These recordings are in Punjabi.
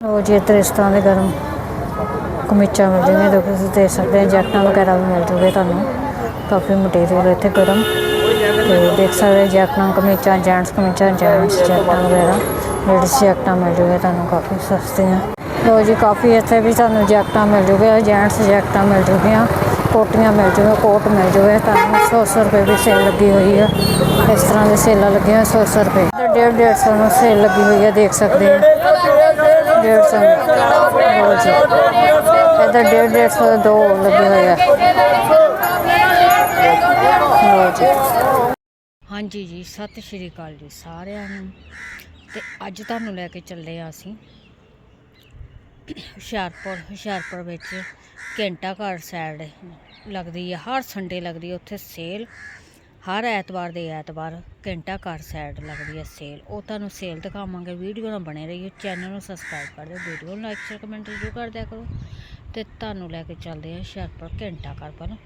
ਲੋ ਜੀ, ਇੱਧਰ ਇਸ ਤਰ੍ਹਾਂ ਦੇ ਗਰਮ ਕਮੀਚਾਂ ਮਿਲ ਜਾਣਗੀਆਂ ਜੋ ਕਿ ਤੁਸੀਂ ਦੇਖ ਸਕਦੇ ਹੋ, ਜੈਕਟਾਂ ਵਗੈਰਾ ਵੀ ਮਿਲ ਜੂਗੇ ਤੁਹਾਨੂੰ। ਕਾਫੀ ਮਟੀਰੀਅਲ ਇੱਥੇ ਗਰਮ। ਤੇ ਦੇਖ ਸਕਦੇ ਜੈਕਟਾਂ ਕਮੀਚਾਂ ਜੈਂਟਸ ਕਮੀਚਾਂ ਜੈਂਟਸ ਜੈਕਟਾਂ ਵਗੈਰਾ। ਲੇਡੀਜ਼ ਜੈਕਟਾਂ ਮਿਲ ਜੂਗੇ ਤੁਹਾਨੂੰ, ਕਾਫੀ ਸਸਤੀਆਂ। ਲੋ ਜੀ, ਕਾਫੀ ਇੱਥੇ ਵੀ ਤੁਹਾਨੂੰ ਜੈਕਟਾਂ ਮਿਲ ਜੂਗੇ ਜੈਂਟਸ ਜੈਕਟਾਂ ਮਿਲ ਜੂਗੀਆਂ, ਕੋਟੀਆਂ ਮਿਲ ਜੂਗੀਆਂ, ਕੋਟ ਮਿਲ ਜੂਗੇ। ਤੁਹਾਨੂੰ 100 100 ਰੁਪਏ ਦੀ ਸੇਲ ਲੱਗੀ ਹੋਈ ਹੈ ਇਸ ਤਰ੍ਹਾਂ ਦੇ ਸੇਲਾਂ ਲੱਗੀਆਂ 100 100 ਰੁਪਏ। ਇੱਧਰ 150 150 ਨੂੰ ਸੇਲ ਲੱਗੀ ਹੋਈ ਹੈ ਦੇਖ ਸਕਦੇ ਹੋ। ਡੇਢ ਸੌ ਲਓ ਜੀ ਇੱਧਰ ਡੇਢ ਡੇਢ ਸੌ ਦੇ ਲੱਗੇ ਹੋਏ ਆ। ਲਓ ਜੀ। ਹਾਂਜੀ ਜੀ ਸਤਿ ਸ਼੍ਰੀ ਅਕਾਲ ਜੀ ਸਾਰਿਆਂ ਨੂੰ। ਤੇ ਅੱਜ ਤੁਹਾਨੂੰ ਲੈ ਕੇ ਚੱਲੇ ਆ ਅਸੀਂ ਹੁਸ਼ਿਆਰਪੁਰ ਹੁਸ਼ਿਆਰਪੁਰ ਵਿੱਚ ਘੰਟਾ ਘਰ ਸਾਈਡ ਲੱਗਦੀ ਹੈ ਹਰ ਸੰਡੇ ਲੱਗਦੀ ਹੈ ਉੱਥੇ ਸੇਲ ਹਰ ਐਤਵਾਰ ਦੇ ਐਤਵਾਰ ਘੰਟਾ ਘਰ ਸਾਈਡ ਲੱਗਦੀ ਹੈ ਸੇਲ ਉਹ ਤੁਹਾਨੂੰ ਸੇਲ ਦਿਖਾਵਾਂਗੇ ਵੀਡੀਓ ਨਾਲ ਬਣੇ ਰਹੀਓ ਚੈਨਲ ਨੂੰ ਸਬਸਕ੍ਰਾਈਬ ਕਰ ਦਿਓ ਵੀਡੀਓ ਨੂੰ ਲਾਈਕ ਸ਼ੇਅਰ ਕਮੈਂਟ ਜ਼ਰੂਰ ਕਰ ਦਿਆ ਕਰੋ। ਤੇ ਤੁਹਾਨੂੰ ਲੈ ਕੇ ਚੱਲਦੇ ਹਾਂ ਹੁਸ਼ਿਆਰਪੁਰ ਘੰਟਾ ਘਰ ਪਰ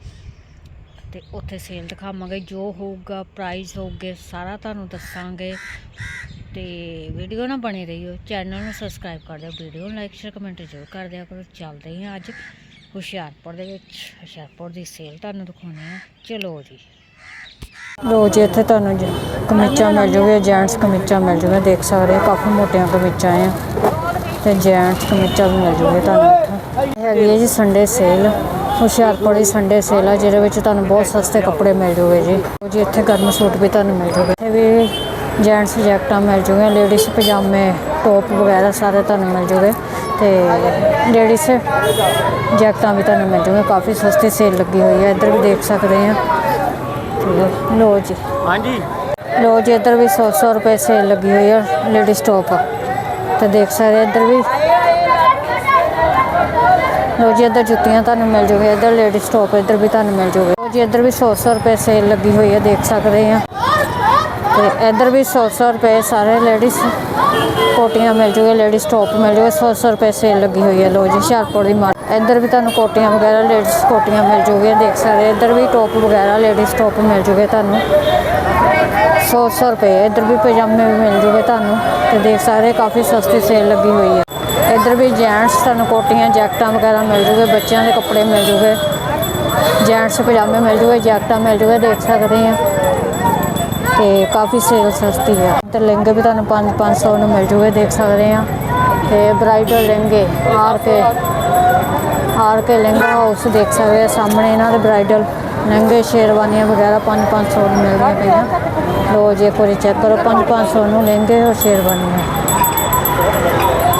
ਤੇ ਉੱਥੇ ਸੇਲ ਦਿਖਾਵਾਂਗੇ, ਜੋ ਹੋਊਗਾ ਪ੍ਰਾਈਸ ਹੋਊਗੇ, ਸਾਰਾ ਤੁਹਾਨੂੰ ਦੱਸਾਂਗੇ। ਤੇ ਵੀਡੀਓ ਨਾਲ ਬਣੇ ਰਹੀਓ ਚੈਨਲ ਨੂੰ ਸਬਸਕ੍ਰਾਈਬ ਕਰ ਦਿਓ ਵੀਡੀਓ ਨੂੰ ਲਾਈਕ ਸ਼ੇਅਰ ਕਮੈਂਟ ਜ਼ਰੂਰ ਕਰ ਦਿਆ ਕਰੋ। ਚੱਲਦੇ ਹਾਂ ਅੱਜ ਹੁਸ਼ਿਆਰਪੁਰ ਦੇ ਵਿੱਚ। ਹੁਸ਼ਿਆਰਪੁਰ ਦੀ ਸੇਲ ਤੁਹਾਨੂੰ ਦਿਖਾਉਂਦੇ ਆ ਚਲੋ ਜੀ। ਰੋਜ਼ ਇੱਥੇ ਤੁਹਾਨੂੰ ਜ- ਕਮੀਜ਼ਾਂ ਮਿਲ ਜੂਗੀਆਂ ਜੈਂਟਸ ਕਮੀਜ਼ਾਂ ਮਿਲ ਜੂਗੀਆਂ, ਦੇਖ ਸਕਦੇ ਹੋ ਕਾਫੀ ਮੋਟੀਆਂ ਕਮੀਜ਼ਾਂ ਆ। ਤੇ ਜੈਂਟਸ ਕਮੀਜ਼ਾਂ ਵੀ ਮਿਲ ਜੂਗੇ ਤੁਹਾਨੂੰ ਇੱਥੇ। ਹੈਗੀ ਹੈ ਜੀ ਸੰਡੇ ਸੇਲ ਹੁਸ਼ਿਆਰਪੁਰ ਦੀ ਸੰਡੇ ਸੇਲ ਆ, ਜਿਹਦੇ ਵਿੱਚ ਤੁਹਾਨੂੰ ਬਹੁਤ ਸਸਤੇ ਕੱਪੜੇ ਮਿਲ ਜੂਗੇ ਜੀ। ਲਓ ਜੀ, ਇੱਥੇ ਗਰਮ ਸੂਟ ਵੀ ਤੁਹਾਨੂੰ ਮਿਲ ਜੂਗੇ। ਇੱਥੇ ਵੀ ਜੈਂਟਸ ਜੈਕਟਾਂ ਮਿਲ ਜੂਗੀਆਂ ਲੇਡੀਜ਼ ਪਜਾਮੇ ਟੋਪ ਵਗੈਰਾ ਸਾਰੇ ਤੁਹਾਨੂੰ ਮਿਲ ਜੂਗੇ। ਤੇ ਲੇਡੀਜ਼ ਜੈਕਟਾਂ ਵੀ ਤੁਹਾਨੂੰ ਮਿਲ ਜੂਗੀਆਂ, ਕਾਫੀ ਸਸਤੀ ਸੇਲ ਲੱਗੀ ਹੋਈ ਹੈ ਇੱਧਰ ਵੀ ਦੇਖ ਸਕਦੇ ਆ। ਲੋ ਜੀ। ਹਾਂਜੀ। ਲੋ ਜੀ ਇੱਧਰ ਵੀ 100 100 ਰੁਪਏ ਸੇਲ ਲੱਗੀ ਹੋਈ ਹੈ ਲੇਡੀਜ਼ ਟੋਪ ਤੇ ਦੇਖ ਸਕਦੇ ਇੱਧਰ ਵੀ। ਲੋ ਜੀ ਇੱਧਰ ਜੁੱਤੀਆਂ ਤੁਹਾਨੂੰ ਮਿਲ ਜੂਗੇ ਇੱਧਰ ਲੇਡੀਜ਼ ਟੋਪ ਇੱਧਰ ਵੀ ਤੁਹਾਨੂੰ ਮਿਲ ਜੂਗੇ। ਲੋ ਜੀ ਇੱਧਰ ਵੀ 100 100 ਰੁਪਏ ਸੇਲ ਲੱਗੀ ਹੋਈ ਹੈ ਦੇਖ ਸਕਦੇ ਆ ਤੇ ਇੱਧਰ ਵੀ 100 100 ਰੁਪਏ ਸਾਰੇ ਲੇਡੀਜ਼ ਕੋਟੀਆਂ ਮਿਲ ਜੂਗੇ ਲੇਡੀਜ਼ ਟੋਪ ਮਿਲ ਜੂਗੇ 100 100 ਰੁਪਏ ਸੇਲ ਲੱਗੀ ਹੋਈ ਹੈ ਲੋ ਜੀ ਹੁਸ਼ਿਆਰਪੁਰ ਦੀ ਮਾਰਕੀਟ ਇੱਧਰ ਵੀ ਤੁਹਾਨੂੰ ਕੋਟੀਆਂ ਵਗੈਰਾ ਲੇਡੀਜ਼ ਕੋਟੀਆਂ ਮਿਲ ਜੂਗੀਆਂ, ਦੇਖ ਸਕਦੇ ਇੱਧਰ ਵੀ ਟੋਪ ਵਗੈਰਾ ਲੇਡੀਜ਼ ਟੋਪ ਮਿਲ ਜੂਗੇ ਤੁਹਾਨੂੰ। 100 100 ਰੁਪਏ, ਇੱਧਰ ਵੀ ਪਜਾਮੇ ਵੀ ਮਿਲ ਜੂਗੇ ਤੁਹਾਨੂੰ। ਤੇ ਦੇਖ ਸਕਦੇ ਕਾਫੀ ਸਸਤੀ ਸੇਲ ਲੱਗੀ ਹੋਈ ਹੈ ਇੱਧਰ ਵੀ ਜੈਂਟਸ ਤੁਹਾਨੂੰ ਕੋਟੀਆਂ, ਜੈਕਟਾਂ ਵਗੈਰਾ ਮਿਲ ਜੂਗੇ, ਬੱਚਿਆਂ ਦੇ ਕੱਪੜੇ ਮਿਲ ਜੂਗੇ। ਜੈਂਟਸ ਪਜਾਮੇ ਮਿਲ ਜੂਗੇ, ਜੈਕਟਾਂ ਮਿਲ ਜੂਗੇ, ਦੇਖ ਸਕਦੇ ਆ। ਤੇ ਕਾਫੀ ਸੇਲ ਸਸਤੀ ਹੈ ਤੇ ਲਹਿੰਗੇ ਵੀ ਤੁਹਾਨੂੰ 5 500 ਨੂੰ ਮਿਲ ਜੂਗੇ, ਦੇਖ ਸਕਦੇ ਆ। ਤੇ ਬ੍ਰਾਈਡਲ ਲਹਿੰਗੇ ਹਾਰ ਕੇ। ਆਰ ਕੇ ਲਹਿੰਗਾ ਹਾਊਸ ਦੇਖ ਸਕਦੇ ਆ। ਸਾਹਮਣੇ ਇਹਨਾਂ ਦੇ ਬ੍ਰਾਈਡਲ ਲਹਿੰਗੇ, ਸ਼ੇਰਵਾਨੀਆਂ ਵਗੈਰਾ 5 500 ਨੂੰ ਮਿਲਦੀਆਂ ਪਈਆਂ। ਲੋ ਜੇ ਕੋਈ ਚੈੱਕ ਕਰੋ 5 500 ਨੂੰ ਲਹਿੰਗੇ ਔਰ ਸ਼ੇਰਵਾਨੀਆਂ।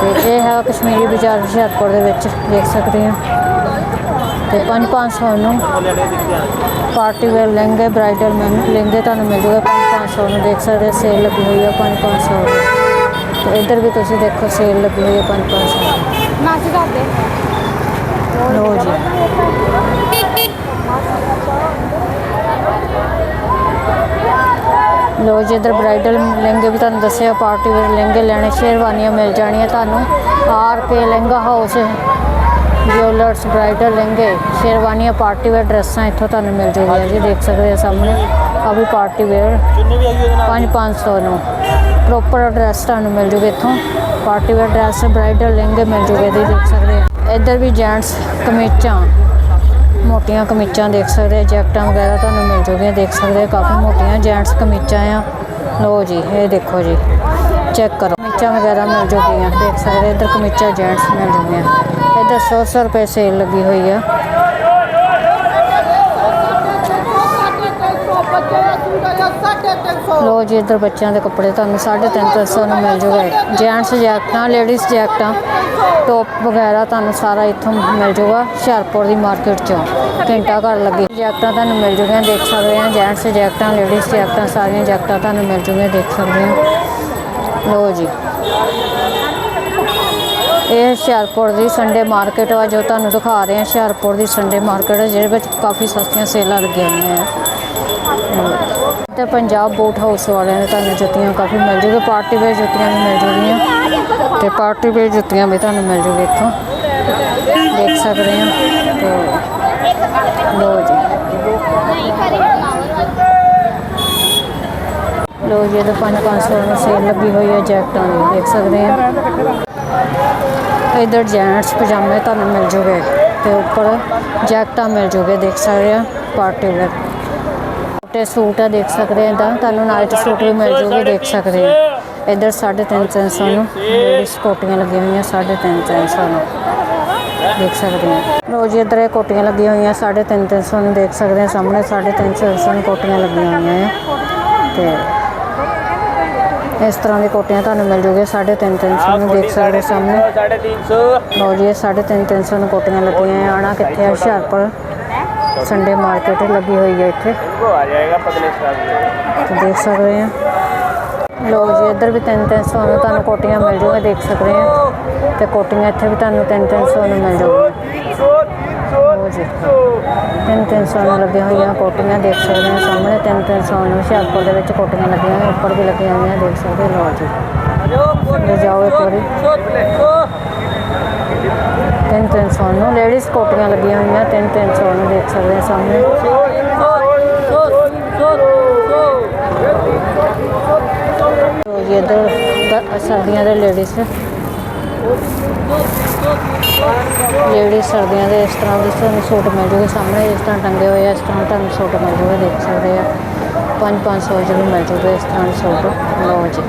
ਤੇ ਇਹ ਹੈ ਕਸ਼ਮੀਰੀ ਬਾਜ਼ਾਰ ਹੁਸ਼ਿਆਰਪੁਰ ਦੇ ਵਿੱਚ, ਦੇਖ ਸਕਦੇ ਆ। ਤੇ 5 500 ਨੂੰ ਪਾਰਟੀ ਵੇਅਰ ਲਹਿੰਗੇ ਬ੍ਰਾਈਡਲ ਮੈਨ ਲਹਿੰਗੇ ਤੁਹਾਨੂੰ ਮਿਲ ਜੂਗਾ। 5 500 ਨੂੰ ਦੇਖ ਸਕਦੇ ਸੇਲ ਲੱਗੀ ਹੋਈ ਹੈ 5 500 ਤੇ ਇੱਧਰ ਵੀ ਤੁਸੀਂ ਦੇਖੋ ਸੇਲ ਲੱਗੀ ਹੋਈ ਹੈ 5 500 ਨਾਚ ਕਰਦੇ ਲੋ ਜੀ। ਲੋ ਜੀ ਇੱਧਰ ਬ੍ਰਾਈਡਲ ਲਹਿੰਗੇ ਵੀ ਤੁਹਾਨੂੰ ਦੱਸਿਆ ਪਾਰਟੀ ਵੇਅਰ ਲਹਿੰਗੇ ਲੈਣੇ ਸ਼ੇਰਵਾਨੀਆਂ ਮਿਲ ਜਾਣੀਆਂ ਤੁਹਾਨੂੰ। R K Lehenga House jewellers bridal ਲਹਿੰਗੇ ਸ਼ੇਰਵਾਨੀਆਂ ਪਾਰਟੀ ਵੇਅਰ ਡਰੈਸਾਂ ਇੱਥੋਂ ਤੁਹਾਨੂੰ ਮਿਲ ਜੂਗੀਆਂ ਜੀ ਦੇਖ ਸਕਦੇ ਹੋ ਸਾਹਮਣੇ। ਆ ਵੀ ਪਾਰਟੀ ਵੇਅਰ ਜਿੰਨੇ ਵੀ ਆਈ ਉਹਦੇ ਨਾਲ? 5 500 ਨੂੰ। ਪ੍ਰੋਪਰ ਡਰੈਸ ਤੁਹਾਨੂੰ ਮਿਲ ਜੂਗੇ ਇੱਥੋਂ। ਪਾਰਟੀ ਵੇਅਰ ਡਰੈਸ ਬ੍ਰਾਈਡਲ ਲਹਿੰਗੇ ਮਿਲ ਜੂਗੇ ਜੀ ਦੇਖ ਸਕਦੇ ਆ। ਇੱਧਰ ਵੀ ਜੈਂਟਸ ਕਮੀਜ਼ਾਂ, ਮੋਟੀਆਂ ਕਮੀਜ਼ਾਂ ਦੇਖ ਸਕਦੇ ਆ, ਜੈਕਟਾਂ ਵਗੈਰਾ ਤੁਹਾਨੂੰ ਮਿਲ ਜੂਗੀਆਂ, ਦੇਖ ਸਕਦੇ ਆ, ਕਾਫੀ ਮੋਟੀਆਂ ਜੈਂਟਸ ਕਮੀਜ਼ਾਂ ਆ। ਲੋ ਜੀ, ਇਹ ਦੇਖੋ ਜੀ ਚੈੱਕ ਕਰੋ। ਕਮੀਜ਼ਾਂ ਵਗੈਰਾ ਮਿਲ ਜੂਗੀਆਂ, ਦੇਖ ਸਕਦੇ ਇੱਧਰ ਕਮੀਜ਼ਾਂ ਜੈਂਟਸ ਮਿਲ ਜੂਗੀਆਂ। ਇੱਧਰ 100 100 ਰੁਪਏ ਸੇਲ ਲੱਗੀ ਹੋਈ ਆ। ਲੋ ਜੀ, ਇੱਧਰ ਬੱਚਿਆਂ ਦੇ ਕੱਪੜੇ ਤੁਹਾਨੂੰ 350 ਨੂੰ ਮਿਲ ਜੂਗਾ। ਜੈਂਟਸ ਜੈਕਟਾਂ, ਲੇਡੀਜ਼ ਜੈਕਟਾਂ, ਟੋਪ ਵਗੈਰਾ ਤੁਹਾਨੂੰ ਸਾਰਾ ਇੱਥੋਂ ਮਿਲ ਜੂਗਾ, ਹੁਸ਼ਿਆਰਪੁਰ ਦੀ ਮਾਰਕੀਟ ਚੋਂ। ਘੰਟਾ ਘਰ ਲੱਗੇ ਜੈਕਟਾਂ ਤੁਹਾਨੂੰ ਮਿਲ ਜੂਗੀਆਂ, ਦੇਖ ਸਕਦੇ ਆ ਜੈਂਟਸ ਜੈਕਟਾਂ, ਲੇਡੀਜ਼ ਜੈਕਟਾਂ, ਸਾਰੀਆਂ ਜੈਕਟਾਂ ਤੁਹਾਨੂੰ ਮਿਲ ਜੂਗੀਆਂ, ਦੇਖ ਸਕਦੇ ਆ ਲੋ ਜੀ। ਇਹ ਹੁਸ਼ਿਆਰਪੁਰ ਦੀ ਸੰਡੇ ਮਾਰਕੀਟ ਆ ਜੋ ਤੁਹਾਨੂੰ ਦਿਖਾ ਰਹੇ ਹਾਂ। ਹੁਸ਼ਿਆਰਪੁਰ ਦੀ ਸੰਡੇ ਮਾਰਕੀਟ ਹੈ ਜਿਹਦੇ ਵਿੱਚ ਕਾਫੀ ਸਸਤੀਆਂ ਸੇਲਾਂ ਲੱਗੀਆਂ ਹੋਈਆਂ ਆ। ਤੇ ਪੰਜਾਬ ਬੋਟ ਹਾਊਸ ਵਾਲਿਆਂ ਨੇ ਤੁਹਾਨੂੰ ਜੁੱਤੀਆਂ ਕਾਫੀ ਮਿਲ ਜੂਗੇ ਪਾਰਟੀ ਵੇਅਰ ਜੁੱਤੀਆਂ ਵੀ ਮਿਲ ਜੂਗੀਆਂ। ਤੇ ਪਾਰਟੀ ਵੇਅਰ ਜੁੱਤੀਆਂ ਵੀ ਤੁਹਾਨੂੰ ਮਿਲ ਜੂਗੇ ਇੱਥੋਂ। ਦੇਖ ਸਕਦੇ ਆ ਤੇ ਲੋ ਜੀ। ਲੋ ਜੀ, ਇਹਦੇ 5 500 ਨੂੰ ਸੇਲ ਲੱਗੀ ਹੋਈ ਹੈ ਜੈਕਟਾਂ ਦੀ, ਦੇਖ ਸਕਦੇ ਆ ਇਧਰ ਜੈਂਟਸ ਪਜਾਮੇ ਤੁਹਾਨੂੰ ਮਿਲ ਜੂਗੇ ਤੇ ਉੱਪਰ ਜੈਕਟਾਂ ਮਿਲ ਜੂਗੇ, ਦੇਖ ਸਕਦੇ ਆ ਪਾਰਟੀ ਵੇਅਰ ਤੇ ਸੂਟ ਆ ਦੇਖ ਸਕਦੇ ਆ ਦਾ ਤੁਹਾਨੂੰ ਨਾਲ ਚ ਸੂਟ ਵੀ ਮਿਲ ਜੂਗੇ ਦੇਖ ਸਕਦੇ ਆ। ਇਧਰ 350 ਨੂੰ ਇਸ ਕੋਟੀਆਂ ਲੱਗੀਆਂ ਹੋਈਆਂ 350 ਨੂੰ ਦੇਖ ਸਕਦੇ ਆ। ਰੋਜ਼ ਇਧਰ ਇਹ ਕੋਟੀਆਂ ਲੱਗੀਆਂ ਹੋਈਆਂ 350 ਨੂੰ ਦੇਖ ਸਕਦੇ ਆ। ਸਾਹਮਣੇ 350 ਨੂੰ ਕੋਟੀਆਂ ਲੱਗੀਆਂ ਹੋਈਆਂ ਆ। ਤੇ ਇਸ ਤਰ੍ਹਾਂ ਦੀ ਕੋਟੀਆਂ ਤੁਹਾਨੂੰ ਮਿਲ ਜੂਗੇ 350 ਨੂੰ ਦੇਖ ਸਕਦੇ ਸਾਹਮਣੇ। 350 ਰੋਜ਼ ਇਹ 350 ਨੂੰ ਕੋਟੀਆਂ ਲੱਗੀਆਂ ਆ। ਆਣਾ ਕਿੱਥੇ ਹੁਸ਼ਿਆਰਪੁਰ। ਸੰਡੇ ਮਾਰਕੀਟ ਲੱਗੀ ਹੋਈ ਹੈ ਇੱਥੇ। ਆ ਜਾਏਗਾ ਪਤਲੇ ਸਾਹਿਬ ਦੇਖ ਸਕਦੇ ਆ ਲੋਕ ਜੀ, ਇੱਧਰ ਵੀ 3-300 ਨੂੰ ਤੁਹਾਨੂੰ ਕੋਟੀਆਂ ਮਿਲ ਜੂਗੇ ਦੇਖ ਸਕਦੇ ਆ ਤੇ ਕੋਟੀਆਂ ਇੱਥੇ ਵੀ ਤੁਹਾਨੂੰ 3-300 ਨੂੰ ਮਿਲ ਜੂਗੀਆਂ। ਤਿੰਨ ਤਿੰਨ ਸੌ ਨੂੰ ਲੱਗੀਆਂ ਹੋਈਆਂ ਕੋਟੀਆਂ, ਦੇਖ ਸਕਦੇ ਆ ਸਾਹਮਣੇ। ਤਿੰਨ ਤਿੰਨ ਸੌ ਨੂੰ ਹੁਸ਼ਿਆਰਪੁਰ ਦੇ ਵਿੱਚ ਕੋਟੀਆਂ ਲੱਗੀਆਂ ਹੋਈਆਂ, ਉੱਪਰ ਵੀ ਲੱਗੀਆਂ ਹੋਈਆਂ, ਦੇਖ ਸਕਦੇ ਲੋ ਜੀ। ਜਾਓ ਇੱਕ ਵਾਰੀ। ਤਿੰਨ ਤਿੰਨ ਸੌ ਨੂੰ। ਲੇਡੀਜ਼ ਕੋਟੀਆਂ ਲੱਗੀਆਂ ਹੋਈਆਂ, ਤਿੰਨ ਤਿੰਨ ਸੌ ਨੂੰ ਦੇਖ ਸਕਦੇ ਆ ਸਾਹਮਣੇ। ਜੀ, ਇੱਧਰ ਸਰਦੀਆਂ ਦੇ ਲੇਡੀਜ਼ ਲੇਡੀਜ਼ ਸਰਦੀਆਂ ਦੇ ਇਸ ਤਰ੍ਹਾਂ ਦੇ ਤੁਹਾਨੂੰ ਸੂਟ ਮਿਲ ਜੂਗੇ ਸਾਹਮਣੇ। ਇਸ ਤਰ੍ਹਾਂ ਟੰਗੇ ਹੋਏ ਆ, ਇਸ ਤਰ੍ਹਾਂ ਤੁਹਾਨੂੰ ਸੂਟ ਮਿਲ ਜੂਗੇ, ਦੇਖ ਸਕਦੇ ਆ। 5-500 ਚ ਵੀ ਮਿਲ ਜੂਗੇ ਇਸ ਤਰ੍ਹਾਂ ਦੇ ਸੂਟ। ਲਓ ਜੀ।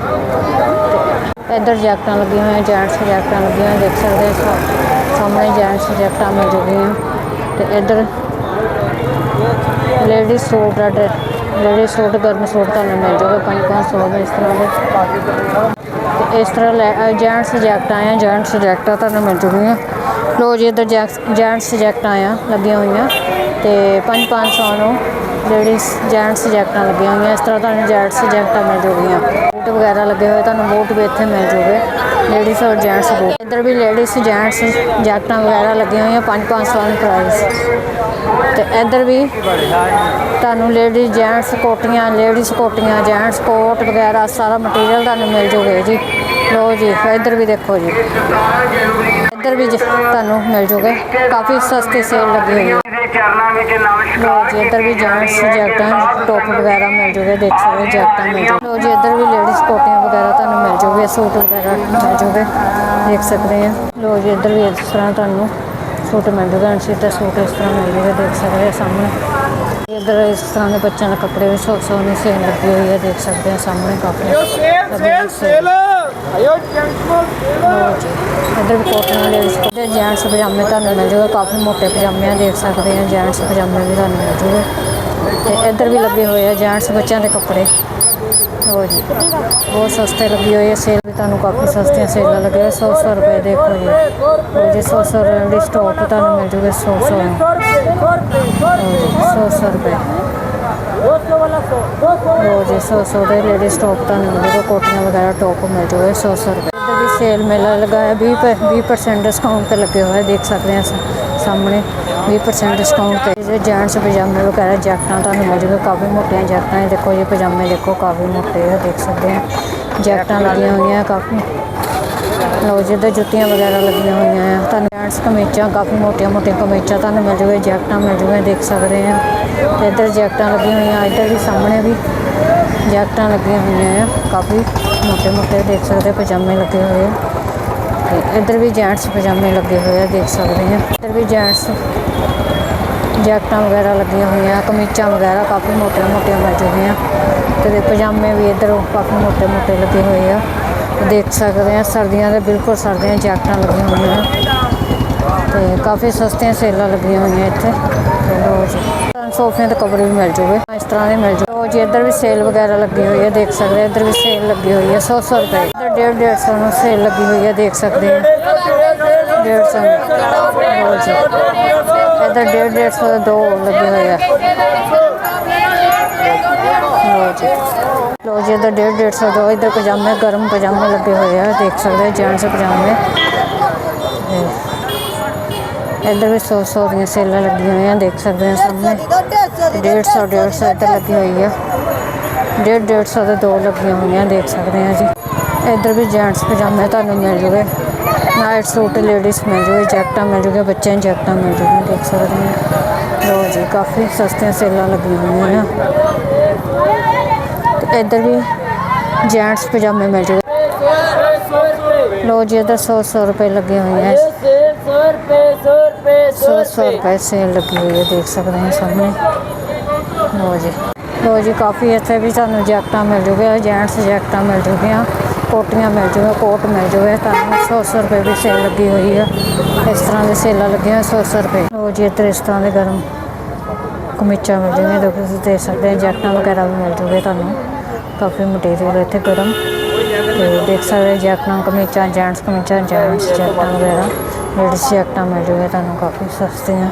ਇੱਧਰ ਜੈਕਟਾਂ ਲੱਗੀਆਂ ਹੋਈਆਂ, ਜੈਂਟਸ ਜੈਕਟਾਂ ਲੱਗੀਆਂ ਹੋਈਆਂ, ਦੇਖ ਸਕਦੇ ਆ ਸਾਹਮਣੇ ਜੈਂਟਸ ਜੈਕਟਾਂ ਮਿਲ ਜੂਗੀਆਂ ਤੇ ਇੱਧਰ ਲੇਡੀ ਸੂਟ ਆ ਲੇਡੀ ਸੂਟ ਗਰਮ ਸੂਟ ਤੁਹਾਨੂੰ ਮਿਲ ਜੂਗਾ 5-500 ਦੇ ਇਸ ਤਰ੍ਹਾਂ ਦੇ। ਤੇ ਇਸ ਤਰ੍ਹਾਂ ਜੈਂਟਸ ਜੈਕਟਾਂ ਆ ਜੈਂਟਸ ਜੈਕਟਾਂ ਤੁਹਾਨੂੰ ਮਿਲ ਜੂਗੀਆਂ। ਲੋ ਜੀ, ਇੱਧਰ ਜੈਂਟਸ ਜੈਕਟਾਂ ਆ ਲੱਗੀਆਂ ਹੋਈਆਂ। ਤੇ 5-500 ਨੂੰ ਲੇਡੀਜ਼ ਜੈਂਟਸ ਜੈਕਟਾਂ ਲੱਗੀਆਂ ਹੋਈਆਂ, ਇਸ ਤਰ੍ਹਾਂ ਤੁਹਾਨੂੰ ਜੈਂਟਸ ਜੈਕਟਾਂ ਮਿਲ ਜੂਗੀਆਂ। ਬੂਟ ਵਗੈਰਾ ਲੱਗੇ ਹੋਏ, ਤੁਹਾਨੂੰ ਬੂਟ ਵੀ ਇੱਥੇ ਮਿਲ ਜੂਗੇ। ਲੇਡੀਜ਼ ਔਰ ਜੈਂਟਸ ਬੂਟ ਇੱਧਰ ਵੀ ਲੇਡੀਜ਼ ਜੈਂਟਸ ਜੈਕਟਾਂ ਵਗੈਰਾ ਲੱਗੀਆਂ ਹੋਈਆਂ 5-500 ਦੀ ਪ੍ਰਾਈਸ ਤੇ ਇੱਧਰ ਵੀ ਤੁਹਾਨੂੰ ਲੇਡੀਜ਼ ਜੈਂਟਸ ਕੋਟੀਆਂ ਲੇਡੀਜ਼ ਕੋਟੀਆਂ ਜੈਂਟਸ ਕੋਟ ਵਗੈਰਾ, ਸਾਰਾ ਮਟੀਰੀਅਲ ਤੁਹਾਨੂੰ ਮਿਲ ਜੂਗੇ ਜੀ। ਲੋ ਜੀ, ਇੱਧਰ ਵੀ ਦੇਖੋ ਜੀ। ਇੱਧਰ ਵੀ ਤੁਹਾਨੂੰ ਮਿਲ ਜੂਗਾ। ਕਾਫੀ ਸਸਤੇ ਸੇਲ ਲੱਗੀ ਹੋਈ ਹੈ। ਲੋ ਇੱਧਰ ਵੀ ਜੈਂਟਸ ਜੈਕਟਾਂ ਟੋਪ ਵਗੈਰਾ ਮਿਲ ਜੂਗੇ ਦੇਖ ਸਕਦੇ ਜੈਕਟਾਂ ਮਿਲ ਜੂਗੇ। ਲੋ ਜੀ ਇੱਧਰ ਵੀ ਲੇਡੀਜ਼ ਕੋਟੀਆਂ ਵਗੈਰਾ ਤੁਹਾਨੂੰ ਮਿਲ ਜੂਗੇ ਸੂਟ ਵਗੈਰਾ ਮਿਲ ਜੂਗੇ ਦੇਖ ਸਕਦੇ ਆ ਲੋ ਜੀ ਇੱਧਰ ਵੀ ਇਸ ਤਰ੍ਹਾਂ ਤੁਹਾਨੂੰ ਸੂਟ ਮਿਲ ਜੂਗਾ ਐਂਡ ਸਿੱਧਾ ਸੂਟ ਇਸ ਤਰ੍ਹਾਂ ਮਿਲ ਜੂਗਾ ਦੇਖ ਸਕਦੇ ਆ ਸਾਹਮਣੇ। ਇੱਧਰ ਇਸ ਤਰ੍ਹਾਂ ਦੇ ਬੱਚਿਆਂ ਦੇ ਕੱਪੜੇ ਵੀ ਸੋਹਣੇ ਸੋਹਣੇ ਸੇਲ ਲੱਗੀ ਹੋਈ ਹੈ ਦੇਖ ਸਕਦੇ ਆ ਸਾਹਮਣੇ ਕਾਫੀ। ਸੇਲ ਸੇਲ ਇੱਧਰ ਵੀ ਕੋਟਨ ਵਾਲੇ ਇਸਦੇ ਜੈਂਟਸ ਪਜਾਮੇ ਤੁਹਾਨੂੰ ਮਿਲ ਜੂਗਾ, ਕਾਫੀ ਮੋਟੇ ਪਜਾਮੇ ਆ ਦੇਖ ਸਕਦੇ ਆ ਜੈਂਟਸ ਪਜਾਮੇ ਵੀ ਤੁਹਾਨੂੰ ਮਿਲ ਜੂਗੇ। ਤੇ ਇੱਧਰ ਵੀ ਲੱਗੇ ਹੋਏ ਆ ਜੈਂਟਸ ਬੱਚਿਆਂ ਦੇ ਕੱਪੜੇ। ਲੋ ਜੀ, ਬਹੁਤ ਸਸਤੇ ਲੱਗੀ ਹੋਈ ਹੈ ਸੇਲ ਵੀ ਤੁਹਾਨੂੰ ਕਾਫੀ ਸਸਤੀਆਂ ਸੇਲਾਂ ਲੱਗੇ ਹੋਏ 100 ਰੁਪਏ ਦੇਖੋ ਜੀ। ਲੋ ਜੀ 100 100 ਰੁਪਏ ਦੀ ਸਟਾਕ ਤੁਹਾਨੂੰ ਮਿਲ ਜੂਗਾ 100 100 100 100 ਰੁਪਏ। ਲਓ ਜੀ 100 100 ਦੇ ਲੇਡੀਜ਼ ਸਟਾਕ ਤੁਹਾਨੂੰ ਮਿਲ ਜੂਗਾ ਕੋਟੀਆਂ ਵਗੈਰਾ ਟੌਪ ਮਿਲ ਜੂਗੇ 100 100 ਰੁਪਏ ਇੱਧਰ ਵੀ ਸੇਲ ਮੇਲਾ ਲੱਗਾ ਹੈ 20 ਪ- 20% ਡਿਸਕਾਊਂਟ ਤੇ ਲੱਗੇ ਹੋਇਆ ਦੇਖ ਸਕਦੇ ਆ ਸਾਹਮਣੇ 20% ਡਿਸਕਾਊਂਟ ਤੇ। ਜਿਹੜੇ ਜੈਂਟਸ ਪਜਾਮੇ ਵਗੈਰਾ, ਜੈਕਟਾਂ ਤੁਹਾਨੂੰ ਮਿਲ ਜੂਗੇ ਕਾਫੀ ਮੋਟੀਆਂ ਜੈਕਟਾਂ, ਇਹ ਦੇਖੋ ਜੀ, ਪਜਾਮੇ ਦੇਖੋ, ਕਾਫੀ ਮੋਟੇ ਆ, ਦੇਖ ਸਕਦੇ ਆ। ਜੈਕਟਾਂ ਲੱਗੀਆਂ ਹੋਈਆਂ, ਕਾਫੀ ਲਓ ਜੀ ਜੁੱਤੀਆਂ ਵਗੈਰਾ ਲੱਗੀਆਂ ਹੋਈਆਂ ਆ। ਤੁਹਾਨੂੰ ਜੈਂਟਸ ਕਮੀਜ਼ਾਂ, ਕਾਫੀ ਮੋਟੀਆਂ ਮੋਟੀਆਂ ਕਮੀਜ਼ਾਂ ਤੁਹਾਨੂੰ ਮਿਲ ਜੂਗੇ ਜੈਕਟਾਂ ਮਿਲ ਜੂਗੇ ਦੇਖ ਸਕਦੇ ਆ। ਤੇ ਇੱਧਰ ਜੈਕਟਾਂ ਲੱਗੀਆਂ ਹੋਈਆਂ, ਇੱਧਰ ਵੀ ਸਾਹਮਣੇ ਵੀ ਜੈਕਟਾਂ ਲੱਗੀਆਂ ਹੋਈਆਂ ਆ। ਕਾਫੀ ਮੋਟੇ ਮੋਟੇ ਦੇਖ ਸਕਦੇ ਪਜਾਮੇ ਲੱਗੇ ਹੋਏ ਆ। ਤੇ ਇੱਧਰ ਵੀ ਜੈਂਟਸ ਪਜਾਮੇ ਲੱਗੇ ਹੋਏ ਆ, ਦੇਖ ਸਕਦੇ ਆ। ਇੱਧਰ ਵੀ ਜੈਂਟਸ ਜੈਕਟਾਂ ਵਗੈਰਾ ਲੱਗੀਆਂ ਹੋਈਆਂ, ਕਮੀਜ਼ਾਂ ਵਗੈਰਾ ਕਾਫੀ ਮੋਟੀਆਂ ਮੋਟੀਆਂ ਮਿਲ ਜੂਗੀਆਂ। ਤੇ ਪਜਾਮੇ ਵੀ ਇੱਧਰ ਕਾਫੀ ਮੋਟੇ ਮੋਟੇ ਲੱਗੇ ਹੋਏ ਆ। ਦੇਖ ਸਕਦੇ ਆ ਸਰਦੀਆਂ ਦੇ ਬਿਲਕੁਲ ਸਰਦੀਆਂ ਜੈਕਟਾਂ ਲੱਗੀਆਂ ਹੋਈਆਂ। ਤੇ ਕਾਫੀ ਸਸਤੀਆਂ ਸੇਲਾਂ ਲੱਗੀਆਂ ਹੋਈਆਂ ਇੱਥੇ। ਤੇ ਲਓ ਜੀ। ਤੁਹਾਨੂੰ ਸੋਫਿਆਂ ਤੇ ਕਵਰ ਵੀ ਮਿਲ ਜੂਗੇ। ਇਸ ਤਰ੍ਹਾਂ ਦੇ ਮਿਲ ਜੂ ਲਓ ਜੀ, ਇੱਧਰ ਵੀ ਸੇਲ ਵਗੈਰਾ ਲੱਗੀ ਹੋਈ ਹੈ, ਦੇਖ ਸਕਦੇ ਆ ਇੱਧਰ ਵੀ ਸੇਲ ਲੱਗੀ ਹੋਈ ਹੈ। 100 100 ਰੁਪਏ। ਇੱਧਰ 150 150 ਨੂੰ ਸੇਲ ਲੱਗੀ ਹੋਈ ਹੈ, ਦੇਖ ਸਕਦੇ ਆ 150 ਲਓ ਜੀ। ਇੱਧਰ 150 150 ਦੇ ਦੋ ਲੱਗੇ ਹੋਏ ਆ। ਲਓ ਜੀ। ਲਓ ਜੀ, ਇੱਧਰ 150 150 ਦੋ, ਇੱਧਰ ਪਜਾਮੇ, ਗਰਮ ਪਜਾਮੇ ਲੱਗੇ ਹੋਏ ਆ, ਦੇਖ ਸਕਦੇ ਜੈਂਟਸ ਪਜਾਮੇ। ਤੇ ਇੱਧਰ ਵੀ 100 100 ਦੀਆਂ ਸੇਲਾਂ ਲੱਗੀਆਂ ਹੋਈਆਂ, ਦੇਖ ਸਕਦੇ ਆ ਸਾਹਮਣੇ। 150 150 ਇੱਧਰ ਲੱਗੀ ਹੋਈ ਆ। 150 150 ਦੇ ਦੋ ਲੱਗੀਆਂ ਹੋਈਆਂ, ਦੇਖ ਸਕਦੇ ਆ ਜੀ। ਇੱਧਰ ਵੀ ਜੈਂਟਸ ਪਜਾਮੇ ਤੁਹਾਨੂੰ ਮਿਲ ਜੂਗੇ। ਨਾਈਟ ਸੂਟ ਲੇਡੀਜ਼ ਮਿਲ ਜੂਗੇ, ਜੈਕਟਾਂ ਮਿਲ ਜੂਗੇ ਬੱਚਿਆਂ ਦੀਆਂ ਜੈਕਟਾਂ ਮਿਲ ਜੂਗੀਆਂ, ਦੇਖ ਸਕਦੇ ਆ ਲਓ ਜੀ, ਕਾਫੀ ਸਸਤੀਆਂ ਸੇਲਾਂ ਲੱਗੀਆਂ ਹੋਈਆਂ। ਆ ਇੱਧਰ ਵੀ ਜੈਂਟਸ ਪਜਾਮੇ ਮਿਲ ਜੂਗੇ। ਲੋ ਜੀ, ਇਧਰ 100 ਰੁਪਏ ਲੱਗੇ ਹੋਏ ਆ। 100 ਰੁਪਏ 100 ਰੁਪਏ 100 ਰੁਪਏ ਸੇਲ ਲੱਗੀ ਹੋਈ ਹੈ ਦੇਖ ਸਕਦੇ ਹਾਂ ਸਾਹਮਣੇ। ਲੋ ਜੀ ਲੋ ਜੀ, ਕਾਫੀ ਇੱਥੇ ਵੀ ਤੁਹਾਨੂੰ ਜੈਕਟਾਂ ਮਿਲ ਜੂਗੀਆਂ, ਜੈਂਟਸ ਜੈਕਟਾਂ ਮਿਲ ਜੂਗੀਆਂ, ਕੋਟੀਆਂ ਮਿਲ ਜੂਗੀਆਂ, ਕੋਟ ਮਿਲ ਜੂਗੇ ਤੁਹਾਨੂੰ 100 100 ਰੁਪਏ ਵੀ ਸੇਲ ਲੱਗੀ ਹੋਈ ਆ। ਇਸ ਤਰ੍ਹਾਂ ਦੇ ਸੇਲਾਂ ਲੱਗੀਆਂ 100 100 ਰੁਪਏ। ਲੋ ਜੀ, ਇੱਧਰ ਇਸ ਤਰ੍ਹਾਂ ਦੇ ਗਰਮ ਕਮੀਜ਼ਾਂ ਮਿਲ ਜੂਗੀਆਂ ਦੇਖੋ ਤੁਸੀਂ ਦੇਖ ਸਕਦੇ ਹੋ ਜੈਕਟਾਂ ਵਗੈਰਾ ਵੀ ਮਿਲ ਜੂਗੇ ਤੁਹਾਨੂੰ। ਕਾਫੀ ਮਟੀਰੀਅਲ ਇੱਥੇ ਗਰਮ। ਤੇ ਦੇਖ ਸਕਦੇ ਜੈਕਟਾਂ ਕਮੀਚਾਂ ਜੈਂਟਸ ਕਮੀਚਾਂ ਜੈਂਟਸ ਜੈਕਟਾਂ ਵਗੈਰਾ। ਲੇਡੀਜ਼ ਜੈਕਟਾਂ ਮਿਲ ਜੂਗੇ ਤੁਹਾਨੂੰ ਕਾਫੀ ਸਸਤੀਆਂ।